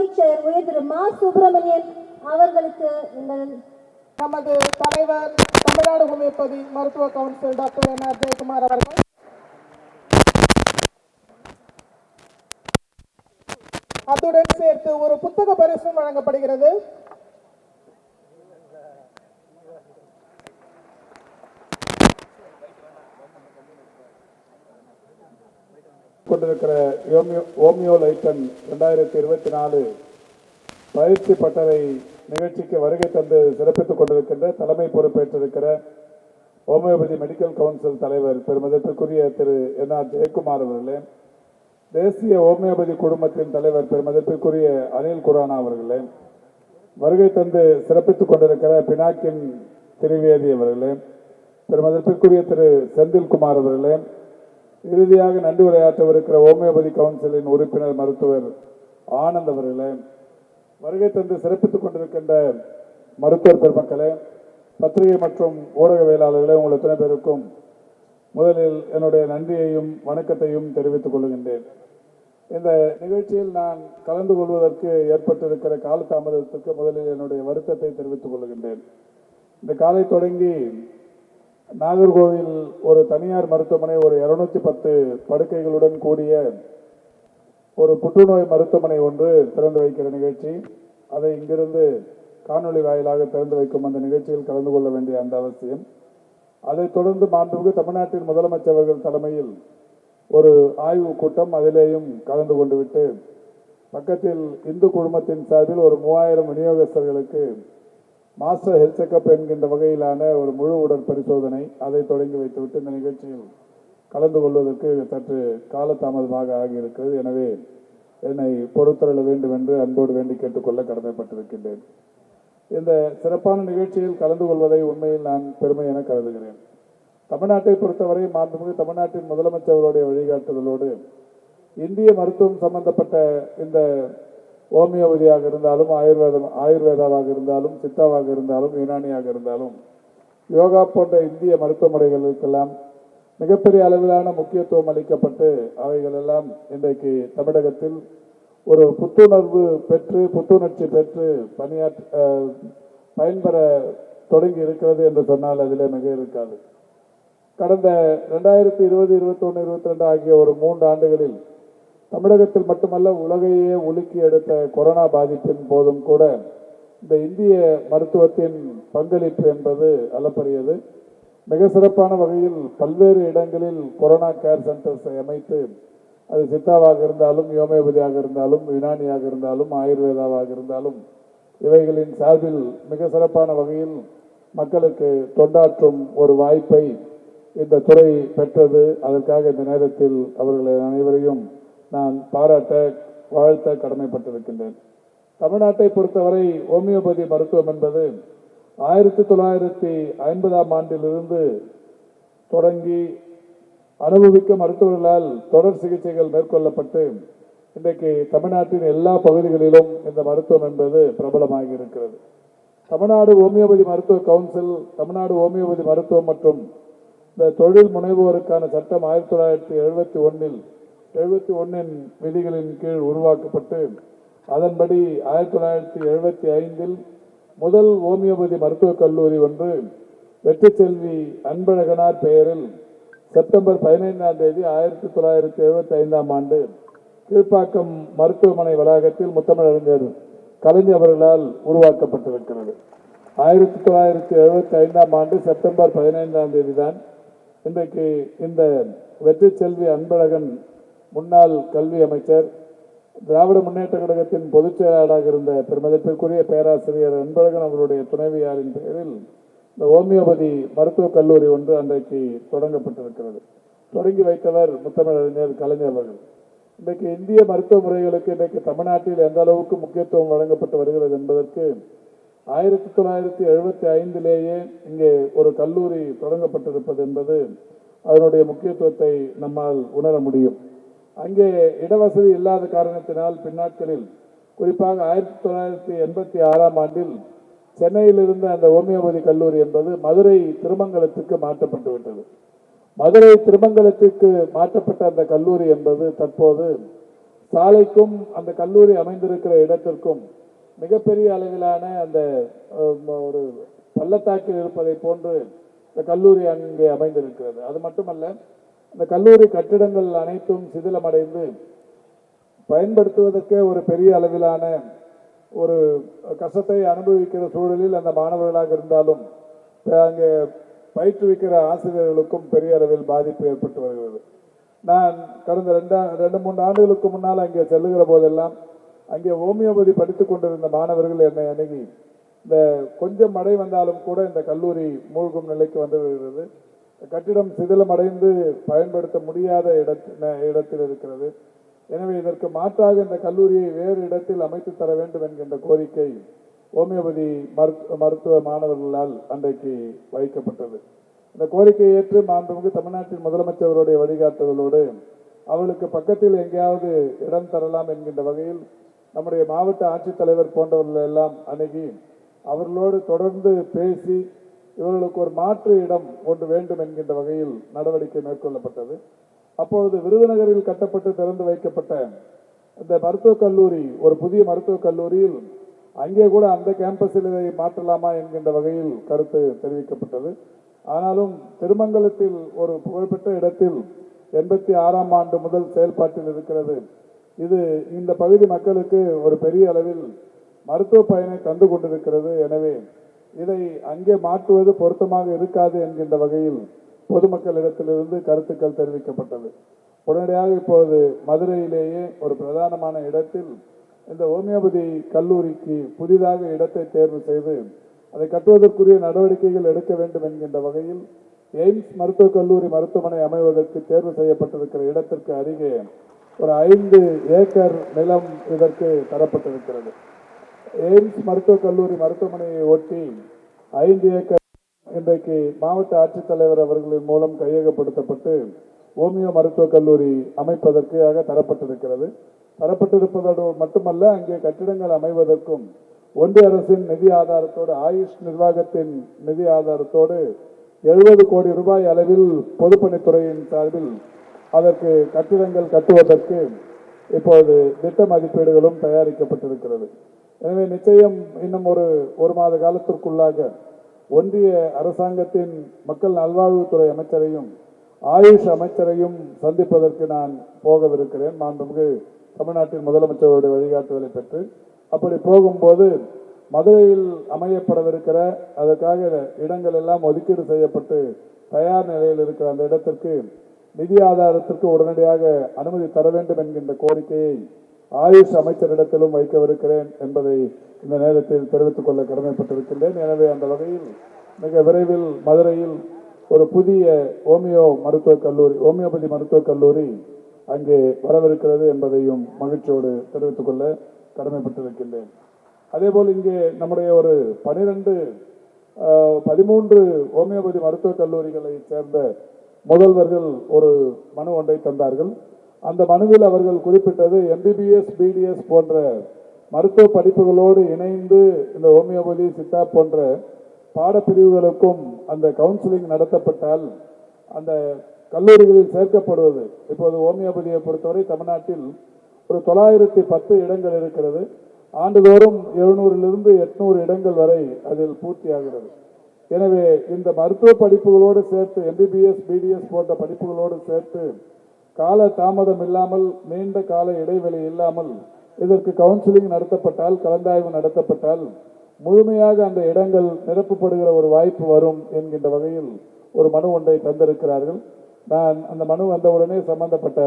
அமைச்சர் உயர் திரு மா. சுப்பிரமணியன் அவர்களுக்கு இந்த நமது தலைவர் தமிழ்நாடு ஹோமியோபதி மருத்துவ council doctor N R. Jayakumar அவர்கள். அத்துடன் சேர்த்து ஒரு புத்தக பரிசும் வழங்கப்படுகிறது. கொண்டிருக்கிற ஓமியோ ஓமியோ லைட்டன் ரெண்டாயிரத்தி இருபத்தி நாலு பயிற்சி பட்டறை நிகழ்ச்சிக்கு வருகை தந்து சிறப்பித்துக் கொண்டிருக்கின்ற தலைமை பொறுப்பேற்றிருக்கிற ஹோமியோபதி மெடிக்கல் கவுன்சில் தலைவர் பெருமதிப்பிற்குரிய திரு என் ஆர் ஜெயக்குமார் அவர்களே தேசிய ஹோமியோபதி குழுமத்தின் தலைவர் பெருமதிப்பிற்குரிய அனில் குரானா அவர்களே வருகை தந்து சிறப்பித்துக் கொண்டிருக்கிற பினாக்கின் திரிவேதி அவர்களே பெருமதத்திற்குரிய திரு செந்தில்குமார் அவர்களே இறுதியாக நன்றி உரையாற்றவிருக்கிற ஹோமியோபதி கவுன்சிலின் உறுப்பினர் மருத்துவர் ஆனந்த் அவர்களே வருகை தந்து சிறப்பித்துக் கொண்டிருக்கின்ற மருத்துவர் பெருமக்களே பத்திரிகை மற்றும் ஊடகவியலாளர்களே உங்கள் எத்தனை பேருக்கும் முதலில் என்னுடைய நன்றியையும் வணக்கத்தையும் தெரிவித்துக் கொள்கின்றேன். இந்த நிகழ்ச்சியில் நான் கலந்து கொள்வதற்கு ஏற்பட்டிருக்கிற காலதாமதத்துக்கு முதலில் என்னுடைய வருத்தத்தை தெரிவித்துக் கொள்கின்றேன். இந்த காலை தொடங்கி நாகர்கோவில் ஒரு தனியார் மருத்துவமனை ஒரு இருநூத்தி பத்து படுக்கைகளுடன் கூடிய ஒரு புற்றுநோய் மருத்துவமனை ஒன்று திறந்து வைக்கிற நிகழ்ச்சி. அதை இங்கிருந்து காணொளி வாயிலாக திறந்து வைக்கும் அந்த நிகழ்ச்சியில் கலந்து கொள்ள வேண்டிய அந்த அவசியம். அதைத் தொடர்ந்து மாண்புமிகு தமிழ்நாட்டின் முதலமைச்சர் அவர்கள் தலைமையில் ஒரு ஆய்வு கூட்டம் அதிலேயும் கலந்து கொண்டு விட்டு பக்கத்தில் இந்து குழுமத்தின் சார்பில் ஒரு மூவாயிரம் விநியோகஸ்தர்களுக்கு மாஸ்டர் ஹெல்த் செக்கப் என்கின்ற வகையிலான ஒரு முழு உடல் பரிசோதனை அதை தொடங்கி வைத்துவிட்டு இந்த நிகழ்ச்சியில் கலந்து கொள்வதற்கு சற்று காலதாமதமாக ஆகியிருக்கிறது. எனவே என்னை பொறுத்தருள வேண்டும் என்று அன்போடு வேண்டி கேட்டுக்கொள்ள கடமைப்பட்டிருக்கின்றேன். இந்த சிறப்பான நிகழ்ச்சியில் கலந்து கொள்வதை உண்மையில் நான் பெருமை என கருதுகிறேன். தமிழ்நாட்டை பொறுத்தவரை மாண்புமிகு தமிழ்நாட்டின் முதலமைச்சர்களுடைய வழிகாட்டுதலோடு இந்திய மருத்துவம் சம்பந்தப்பட்ட இந்த ஹோமியோபதியாக இருந்தாலும் ஆயுர்வேதம் ஆயுர்வேதாவாக இருந்தாலும் சித்தாவாக இருந்தாலும் யுனானியாக இருந்தாலும் யோகா போன்ற இந்திய மருத்துவ முறைகளுக்கெல்லாம் மிகப்பெரிய அளவிலான முக்கியத்துவம் அளிக்கப்பட்டு அவைகள் எல்லாம் இன்றைக்கு தமிழகத்தில் ஒரு புத்துணர்வு பெற்று புத்துணர்ச்சி பெற்று பணியாற்ற அஹ், பயன்பெற தொடங்கி இருக்கிறது என்று சொன்னால் அதிலே மிக இருக்காது. கடந்த ரெண்டாயிரத்தி இருபது இருபத்தொன்று இருபத்தி ரெண்டு ஆகிய ஒரு மூன்று ஆண்டுகளில் தமிழகத்தில் மட்டுமல்ல உலகையே உலுக்கி எடுத்த கொரோனா பாதிப்பின் போதும் கூட இந்த இந்திய மருத்துவத்தின் பங்களிப்பு என்பது அளப்பரியது. மிக சிறப்பான வகையில் பல்வேறு இடங்களில் கொரோனா கேர் சென்டர்ஸை அமைத்து அது சித்தாவாக இருந்தாலும் யோமியோபதியாக இருந்தாலும் யுனானியாக இருந்தாலும் ஆயுர்வேதாவாக இருந்தாலும் இவைகளின் சார்பில் மிக சிறப்பான வகையில் மக்களுக்கு தொண்டாற்றும் ஒரு வாய்ப்பை இந்த துறை பெற்றது. அதற்காக இந்த நேரத்தில் அவர்களை அனைவரையும் நான் பாராட்ட வாழ்த்த கடமைப்பட்டிருக்கின்றேன். தமிழ்நாட்டை பொறுத்தவரை ஹோமியோபதி மருத்துவம் என்பது ஆயிரத்தி தொள்ளாயிரத்தி ஐம்பதாம் ஆண்டிலிருந்து தொடங்கி அனுபவிக்க மருத்துவர்களால் தொடர் சிகிச்சைகள் மேற்கொள்ளப்பட்டு இன்றைக்கு தமிழ்நாட்டின் எல்லா பகுதிகளிலும் இந்த மருத்துவம் என்பது பிரபலமாகி இருக்கிறது. தமிழ்நாடு ஹோமியோபதி மருத்துவ கவுன்சில் தமிழ்நாடு ஹோமியோபதி மருத்துவம் மற்றும் இந்த தொழில் முனைவோருக்கான சட்டம் ஆயிரத்தி தொள்ளாயிரத்தி எழுபத்தி ஒன்றில் எழுபத்தி ஒன்றின் விதிகளின் கீழ் உருவாக்கப்பட்டு அதன்படி ஆயிரத்தி தொள்ளாயிரத்தி எழுபத்தி ஐந்தில் முதல் ஹோமியோபதி மருத்துவக் கல்லூரி ஒன்று வெற்றி செல்வி அன்பழகனார் பெயரில் செப்டம்பர் பதினைந்தாம் தேதி ஆயிரத்தி தொள்ளாயிரத்தி எழுபத்தி ஐந்தாம் ஆண்டு கீழ்ப்பாக்கம் மருத்துவமனை வளாகத்தில் முத்தமிழறிஞர் கலைஞர் அவர்களால் உருவாக்கப்பட்டிருக்கிறது. ஆயிரத்தி தொள்ளாயிரத்தி எழுபத்தி ஐந்தாம் ஆண்டு செப்டம்பர் பதினைந்தாம் தேதி தான் இன்றைக்கு இந்த வெற்றி செல்வி அன்பழகன் முன்னாள் கல்வி அமைச்சர் திராவிட முன்னேற்ற கழகத்தின் பொதுச் செயலாளராக இருந்த பெருமதிப்பிற்குரிய பேராசிரியர் அன்பழகன் அவருடைய துணைவியாரின் பெயரில் இந்த ஹோமியோபதி மருத்துவக் கல்லூரி ஒன்று அன்றைக்கு தொடங்கப்பட்டிருக்கிறது. தொடங்கி வைத்தவர் முத்தமிழறிஞர் கலைஞர் அவர்கள். இன்றைக்கு இந்திய மருத்துவ முறைகளுக்கு இன்றைக்கு தமிழ்நாட்டில் எந்த அளவுக்கு முக்கியத்துவம் வழங்கப்பட்டு வருகிறது என்பதற்கு ஆயிரத்தி தொள்ளாயிரத்தி எழுபத்தி ஐந்திலேயே இங்கே ஒரு கல்லூரி தொடங்கப்பட்டிருப்பது என்பது அதனுடைய முக்கியத்துவத்தை நம்மால் உணர முடியும். அங்கே இடவசதி இல்லாத காரணத்தினால் பின்னாட்களில் குறிப்பாக ஆயிரத்தி தொள்ளாயிரத்தி எண்பத்தி ஆறாம் ஆண்டில் சென்னையில் இருந்த அந்த ஹோமியோபதி கல்லூரி என்பது மதுரை திருமங்கலத்துக்கு மாற்றப்பட்டு விட்டது. மதுரை திருமங்கலத்திற்கு மாற்றப்பட்ட அந்த கல்லூரி என்பது தற்போது சாலைக்கும் அந்த கல்லூரி அமைந்திருக்கிற இடத்திற்கும் மிகப்பெரிய அளவிலான அந்த ஒரு பள்ளத்தாக்கில் இருப்பதை போன்று இந்த கல்லூரி அங்கே அமைந்திருக்கிறது. அது மட்டுமல்ல இந்த கல்லூரி கட்டிடங்கள் அனைத்தும் சிதிலமடைந்து பயன்படுத்துவதற்கே ஒரு பெரிய அளவிலான ஒரு கஷ்டத்தை அனுபவிக்கிற சூழலில் அந்த மாணவர்களாக இருந்தாலும் அங்கே பயிற்றுவிக்கிற ஆசிரியர்களுக்கும் பெரிய அளவில் பாதிப்பு ஏற்பட்டு வருகிறது. நான் கடந்த ரெண்டா ரெண்டு மூன்று ஆண்டுகளுக்கு முன்னால் அங்கே செல்லுகிற போதெல்லாம் அங்கே ஹோமியோபதி படித்து கொண்டிருந்த மாணவர்கள் என்னை அணுகி இந்த கொஞ்சம் மழை வந்தாலும் கூட இந்த கல்லூரி மூழ்கும் நிலைக்கு வந்து விடுகிறது. கட்டிடம் சிதிலமடைந்து பயன்படுத்த முடியாத இடத்தில் இடத்தில் இருக்கிறது. எனவே இதற்கு மாற்றாக இந்த கல்லூரியை வேறு இடத்தில் அமைத்து தர வேண்டும் என்கின்ற கோரிக்கை ஹோமியோபதி மருத்துவ மருத்துவ மாணவர்களால் அன்றைக்கு வைக்கப்பட்டது. இந்த கோரிக்கையை ஏற்று மாண்புமிகு தமிழ்நாட்டின் முதலமைச்சருடைய வழிகாட்டுதலோடு அவளுக்கு பக்கத்தில் எங்கேயாவது இடம் தரலாம் என்கின்ற வகையில் நம்முடைய மாவட்ட ஆட்சித்தலைவர் போன்றவர்கள் எல்லாம் அணுகி அவர்களோடு தொடர்ந்து பேசி இவர்களுக்கு ஒரு மாற்று இடம் ஒன்று வேண்டும் என்கின்ற வகையில் நடவடிக்கை மேற்கொள்ளப்பட்டது. அப்பொழுது விருதுநகரில் கட்டப்பட்டு திறந்து வைக்கப்பட்ட இந்த மருத்துவக் கல்லூரி ஒரு புதிய மருத்துவக் கல்லூரியில் அங்கே கூட அந்த கேம்பஸில் இதை மாற்றலாமா என்கின்ற வகையில் கருத்து தெரிவிக்கப்பட்டது. ஆனாலும் திருமங்கலத்தில் ஒரு புகழ்பெற்ற இடத்தில் எண்பத்தி ஆறாம் ஆண்டு முதல் செயல்பாட்டில் இருக்கிறது. இது இந்த பகுதி மக்களுக்கு ஒரு பெரிய அளவில் மருத்துவ பயனை தந்து கொண்டிருக்கிறது. எனவே இதை அங்கே மாற்றுவது பொருத்தமாக இருக்காது என்கின்ற வகையில் பொதுமக்களிடத்திலிருந்து கருத்துக்கள் தெரிவிக்கப்பட்டது. உடனடியாக இப்போது மதுரையிலேயே ஒரு பிரதானமான இடத்தில் இந்த ஹோமியோபதி கல்லூரிக்கு புதிதாக இடத்தை தேர்வு செய்து அதை கட்டுவதற்குரிய நடவடிக்கைகள் எடுக்க வேண்டும் என்கின்ற வகையில் எய்ம்ஸ் மருத்துவக் கல்லூரி மருத்துவமனை அமைவதற்கு தேர்வு செய்யப்பட்டிருக்கிற இடத்திற்கு அருகே ஒரு ஐந்து ஏக்கர் நிலம் இதற்கு தரப்பட்டிருக்கிறது. எய்ம்ஸ் மருத்துவக் கல்லூரி மருத்துவமனையை ஒட்டி ஐந்து ஏக்கர் இன்றைக்கு மாவட்ட ஆட்சித்தலைவர் அவர்களின் மூலம் கையகப்படுத்தப்பட்டு ஓமியோ மருத்துவக் கல்லூரி அமைப்பதற்காக தரப்பட்டிருக்கிறது. தரப்பட்டிருப்பதோடு மட்டுமல்ல அங்கே கட்டிடங்கள் அமைவதற்கும் ஒன்றிய அரசின் நிதி ஆதாரத்தோடு ஆயுஷ் நிர்வாகத்தின் நிதி ஆதாரத்தோடு எழுபது கோடி ரூபாய் அளவில் பொதுப்பணித்துறையின் சார்பில் அதற்கு கட்டிடங்கள் கட்டுவதற்கு இப்போது திட்ட மதிப்பீடுகளும் தயாரிக்கப்பட்டிருக்கிறது. எனவே நிச்சயம் இன்னும் ஒரு ஒரு மாத காலத்திற்குள்ளாக ஒன்றிய அரசாங்கத்தின் மக்கள் நல்வாழ்வுத்துறை அமைச்சரையும் ஆயுஷ் அமைச்சரையும் சந்திப்பதற்கு நான் போகவிருக்கிறேன். மாண்புமிகு தமிழ்நாட்டின் முதலமைச்சருடைய வழிகாட்டுதலை பெற்று அப்படி போகும்போது மதுரையில் அமையப்படவிருக்கிற அதற்காக இடங்கள் எல்லாம் ஒதுக்கீடு செய்யப்பட்டு தயார் நிலையில் இருக்கிற அந்த இடத்திற்கு நிதி ஆதாரத்திற்கு உடனடியாக அனுமதி தர வேண்டும் என்கின்ற கோரிக்கையை ஆயுஷ் அமைச்சரிடத்திலும் வைக்கவிருக்கிறேன் என்பதை இந்த நேரத்தில் தெரிவித்துக் கொள்ள கடமைப்பட்டிருக்கின்றேன். எனவே அந்த வகையில் மிக விரைவில் மதுரையில் ஒரு புதிய ஹோமியோ மருத்துவக் கல்லூரி ஹோமியோபதி மருத்துவக் கல்லூரி அங்கே வரவிருக்கிறது என்பதையும் மகிழ்ச்சியோடு தெரிவித்துக் கொள்ள கடமைப்பட்டிருக்கின்றேன். அதேபோல் இங்கே நம்முடைய ஒரு பனிரெண்டு பதிமூன்று ஹோமியோபதி மருத்துவக் கல்லூரிகளை சேர்ந்த முதல்வர்கள் ஒரு மனு ஒன்றை தந்தார்கள். அந்த மனுவில் அவர்கள் குறிப்பிட்டது எம்பிபிஎஸ் பிடிஎஸ் போன்ற மருத்துவ படிப்புகளோடு இணைந்து இந்த ஹோமியோபதி சித்தா போன்ற பாடப்பிரிவுகளுக்கும் அந்த கவுன்சிலிங் நடத்தப்பட்டால் அந்த கல்லூரிகளில் சேர்க்கப்படுவது. இப்போது ஹோமியோபதியை பொறுத்தவரை தமிழ்நாட்டில் ஒரு தொள்ளாயிரத்தி பத்து இடங்கள் இருக்கிறது. ஆண்டுதோறும் எழுநூறிலிருந்து எட்நூறு இடங்கள் வரை அதில் பூர்த்தியாகிறது. எனவே இந்த மருத்துவ படிப்புகளோடு சேர்த்து எம்பிபிஎஸ் பிடிஎஸ் போன்ற படிப்புகளோடு சேர்த்து கால தாமதம் இல்லாமல் நீண்ட கால இடைவெளி இல்லாமல் இதற்கு கவுன்சிலிங் நடத்தப்பட்டால் கலந்தாய்வு நடத்தப்பட்டால் முழுமையாக அந்த இடங்கள் நிரப்பப்படுகிற ஒரு வாய்ப்பு வரும் என்கின்ற வகையில் ஒரு மனு ஒன்றை தந்திருக்கிறார்கள். நான் அந்த மனு வந்தவுடனே சம்பந்தப்பட்ட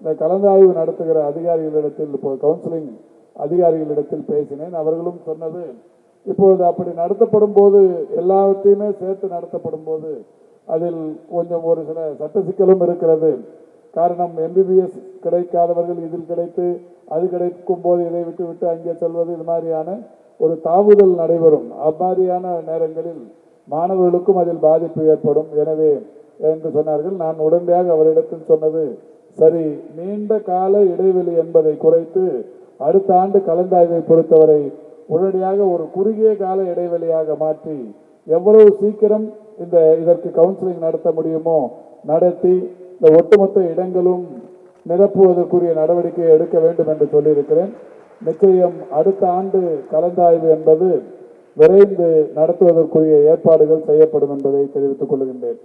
இந்த கலந்தாய்வு நடத்துகிற அதிகாரிகளிடத்தில் இப்போ கவுன்சிலிங் அதிகாரிகளிடத்தில் பேசினேன். அவர்களும் சொன்னது இப்பொழுது அப்படி நடத்தப்படும் போது எல்லாவற்றையுமே சேர்த்து நடத்தப்படும் போது அதில் கொஞ்சம் ஒரு சில சட்ட சிக்கலும் இருக்கிறது. காரணம் எம்பிபிஎஸ் கிடைக்காதவர்கள் இதில் கிடைத்து அது கிடைக்கும் போது இதை விட்டுவிட்டு அங்கே செல்வது இது மாதிரியான ஒரு தாவுதல் நடைபெறும். அம்மாதிரியான நேரங்களில் மாணவர்களுக்கும் அதில் பாதிப்பு ஏற்படும். எனவே என்று சொன்னார்கள். நான் உடனடியாக அவரிடத்தில் சொன்னது சரி நீண்ட கால இடைவெளி என்பதை குறைத்து அடுத்த ஆண்டு கலந்தாய்வை பொறுத்தவரை உடனடியாக ஒரு குறுகிய கால இடைவெளியாக மாற்றி எவ்வளவு சீக்கிரம் இந்த இதற்கு கவுன்சிலிங் நடத்த முடியுமோ நடத்தி இந்த ஒட்டுமொத்த இடங்களும் நிரப்புவதற்குரிய நடவடிக்கையை எடுக்க வேண்டும் என்று சொல்லியிருக்கிறேன். நிச்சயம் அடுத்த ஆண்டு கலந்தாய்வு என்பது விரைந்து நடத்துவதற்குரிய ஏற்பாடுகள் செய்யப்படும் என்பதை தெரிவித்துக் கொள்கின்றேன்.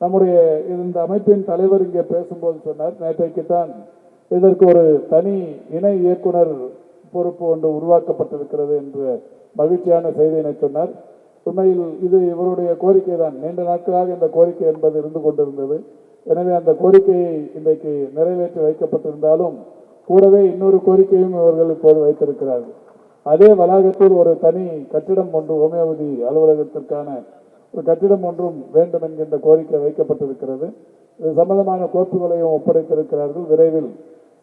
நம்முடைய இந்த அமைப்பின் தலைவர் இங்கே பேசும்போது சொன்னார் நேற்றைக்குத்தான் இதற்கு ஒரு தனி இணை இயக்குனர் பொறுப்பு ஒன்று உருவாக்கப்பட்டிருக்கிறது என்ற மகிழ்ச்சியான செய்தியினை சொன்னார். உண்மையில் இது இவருடைய கோரிக்கை தான். நீண்ட நாட்களாக இந்த கோரிக்கை என்பது இருந்து கொண்டிருந்தது. எனவே அந்த கோரிக்கையை இன்றைக்கு நிறைவேற்றி வைக்கப்பட்டிருந்தாலும் கூடவே இன்னொரு கோரிக்கையும் இவர்கள் இப்போது வைத்திருக்கிறார்கள். அதே வளாகத்தில் ஒரு தனி கட்டிடம் ஒன்று ஹோமியோபதி அலுவலகத்திற்கான ஒரு கட்டிடம் ஒன்றும் வேண்டும் என்கின்ற கோரிக்கை வைக்கப்பட்டிருக்கிறது. இது சம்பந்தமான கோப்புகளையும் ஒப்படைத்திருக்கிறார்கள். விரைவில்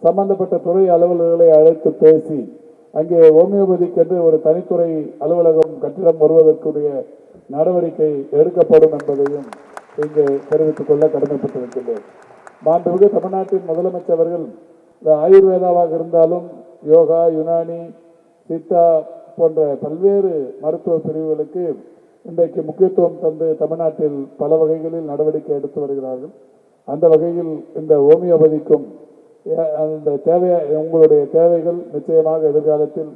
சம்பந்தப்பட்ட துறை அலுவலர்களை அழைத்து பேசி அங்கே ஹோமியோபதிக்கென்று ஒரு தனித்துறை அலுவலகம் கட்டிடம் வருவதற்குரிய நடவடிக்கை எடுக்கப்படும் என்பதையும் இங்கே தெரிவித்துக் கொள்ள கடமைப்பட்டிருக்கின்றோம் மாண்புமிகு தமிழ்நாட்டின் முதலமைச்சர் அவர்கள் இந்த ஆயுர்வேதாவாக இருந்தாலும் யோகா யுனானி சித்தா போன்ற பல்வேறு மருத்துவ பிரிவுகளுக்கு இன்றைக்கு முக்கியத்துவம் தந்து தமிழ்நாட்டில் பல வகைகளில் நடவடிக்கை எடுத்து வருகிறார்கள். அந்த வகையில் இந்த ஹோமியோபதிக்கும் அந்த தேவை உங்களுடைய தேவைகள் நிச்சயமாக எதிர்காலத்தில்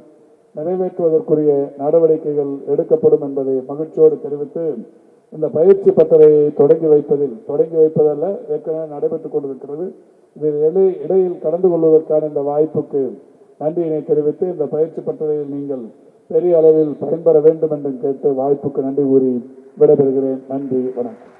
நிறைவேற்றுவதற்குரிய நடவடிக்கைகள் எடுக்கப்படும் என்பதை மகிழ்ச்சியோடு தெரிவித்து இந்த பயிற்சி பட்டறையை தொடங்கி வைப்பதில் தொடங்கி வைப்பதல்ல ஏற்கனவே நடைபெற்றுக் கொண்டிருக்கிறது. இதில் இடை- இடையில் கலந்து கொள்வதற்கான இந்த வாய்ப்புக்கு நன்றியினை தெரிவித்து இந்த பயிற்சி பட்டறையில் நீங்கள் பெரிய அளவில் பயன்பெற வேண்டும் என்று கேட்டு வாய்ப்புக்கு நன்றி கூறி விடைபெறுகிறேன். நன்றி வணக்கம்.